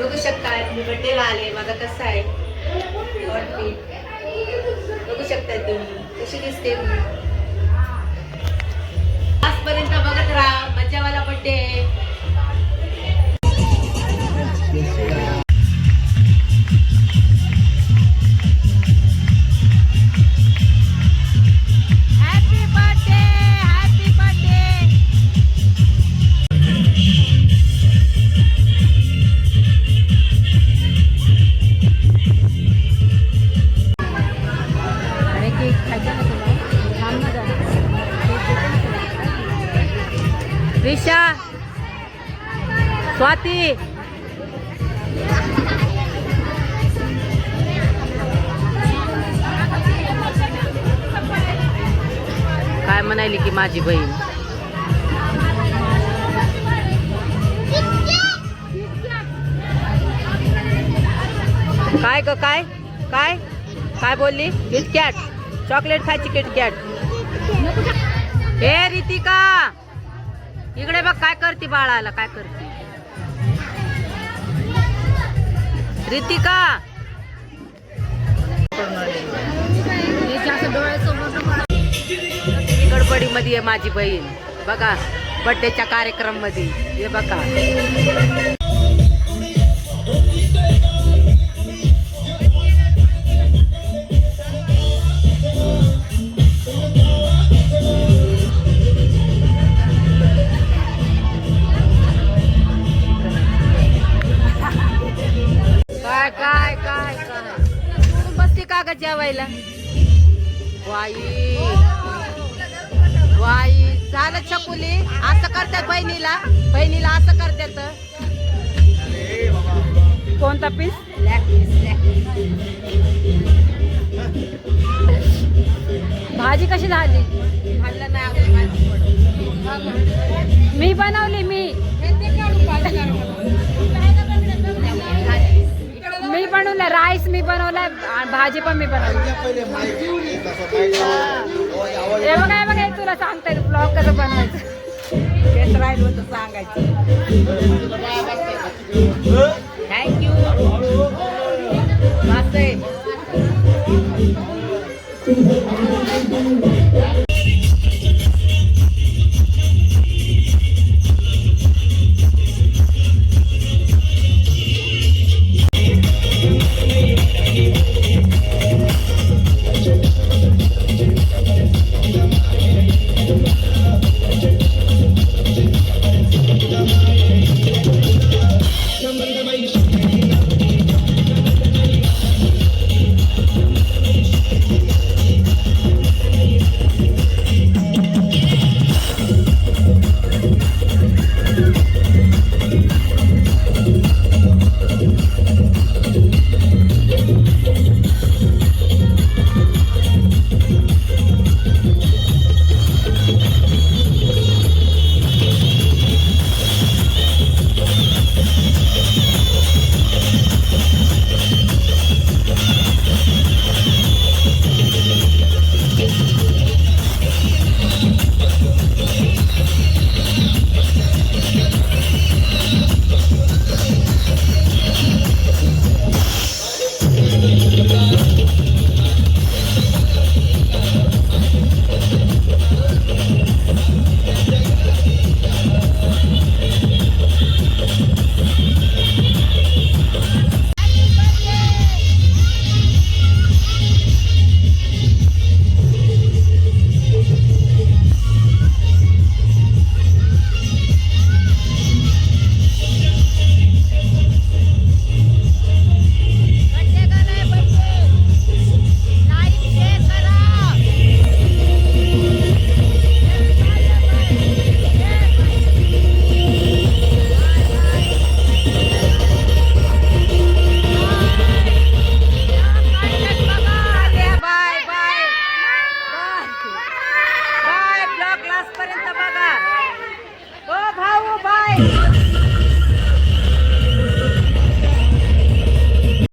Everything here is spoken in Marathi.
बघू शकताय मी बड्डेला आले माझा कसा आहे? बघू शकताय तुम्ही कशी दिसते मी? रिषा स्वाती. काय म्हणाली की माझी बहीण? काय ग काय? काय? काय बोलली? किटकॅट चॉकलेट खायची किटकॅट हे रितिका! इकडे बघ काय करते बाळाला काय करते. रितिका. गडबडीमध्ये आहे माझी बहीण. बघा बड्डेच्या कार्यक्रममध्ये हे बघा. का जेवायला? वाई. वाई. झालं छकुली. असं करतात बहिणीला? बहिणीला असं करतात कोणता पीस भाजी कशी झाली? खाल्लं नाही. मी बनवली मी. राईस मी बनवलाय आणि भाजी पण मी बनवली. हे. बघा हे बघा तुला सांगता येईल ब्लॉग कसं बनवायचं. तेच राहील होतं सांगायचं. थँक्यू मस्त आहे. Santo Amém. aparentaba